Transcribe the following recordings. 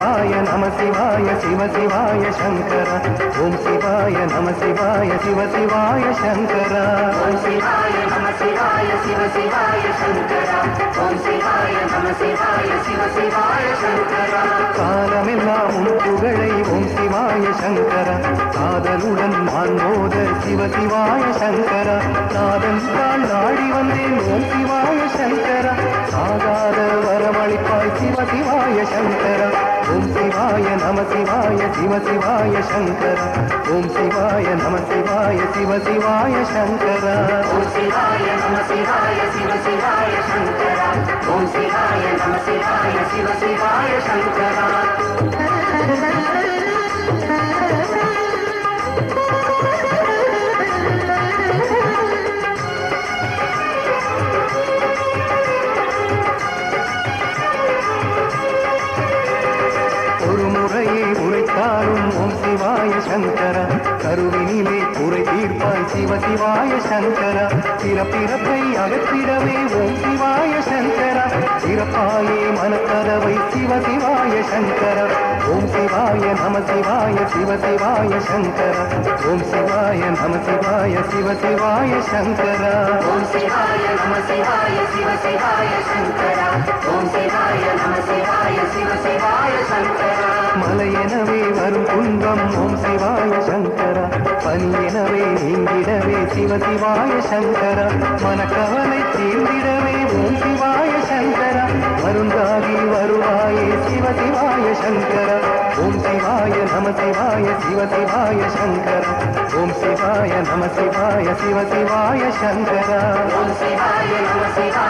சிவாய நம சிவாய சிவ சிவாய சங்கர. ஓம் சிவாய நம சிவாய சிவ சிவாய சங்கர. ஓம் சிவாய நம சிவாய சிவ சிவாய சங்கரா. ஓம் சிவாய நம சிவாய சிவ சிவாய சங்கரா. காலமெல்லாம் உன் புகழை ஓம் சிவாய சங்கர. காதலுடன் நான் மோத சிவ சிவாய சங்கர. தான் நாடி வந்தேன் नम शिवाय, शिव शिवाय शंकर। ओम शिवाय, नम शिवाय, शिव शिवाय शंकर। ओम शिवाय, नम शिवाय, शिव शिवाय शंकर। ओम शिवाय, नम शिवाय, शिव शिवाय शंकर। சங்கரா உரைத்தாலும் ஓம் சிவாய சங்கர. கருவினிலே குறை தீர்ப்பாய் சிவ சிவாய சங்கர. பிறப்பிறப்பை அகற்றிடவே ஓம் சிவாய சங்கர. சிறப்பாயே மனக்கதவை சிவ சிவாய சங்கர. ஓம் சிவாய நம சிவாய சிவ சிவாய சங்கர. ஓம் சிவாய நம சிவாய சிவ சிவாய சங்கர. ஓம் சிவாய நம சிவாய சிவ சிவாய சங்கரா. ஓம் சிவாய நம சிவாய சிவ சிவாய சங்கரா. மலையெனவே வரும் துன்பம் ஓம் சிவாய சங்கரா. சங்கர எனவே நீங்கிடவே சிவ சிவாய சங்கரா. மனக்கவலை தீர்ந்திடவே ஓம் சிவாய சங்கரா. வருந்தாகி வருவாயே சிவ சிவாய சங்கரா. ஓம் சிவாய நம சிவாய சிவ சிவாய சங்கர. ஓம் சிவாய நம சிவாய சிவ சிவாய சங்கரா. ஓம் சிவாய நம சிவாய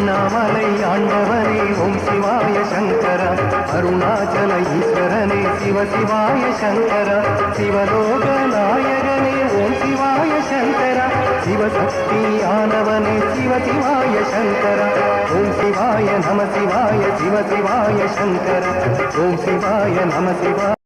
அண்ணாமலை ஆண்டவனே ஓம் சிவாய சங்கர அருணாச்சல ஈஸ்வரனே சிவ சிவாய சங்கர சிவலோக நாயகனே ஓம் சிவாய சங்கர சிவசக்தி ஆனவனே சிவ சிவாய சங்கர ஓம் சிவாய நம சிவாய சிவ சிவாய சங்கர ஓம் சிவாய நம சிவாய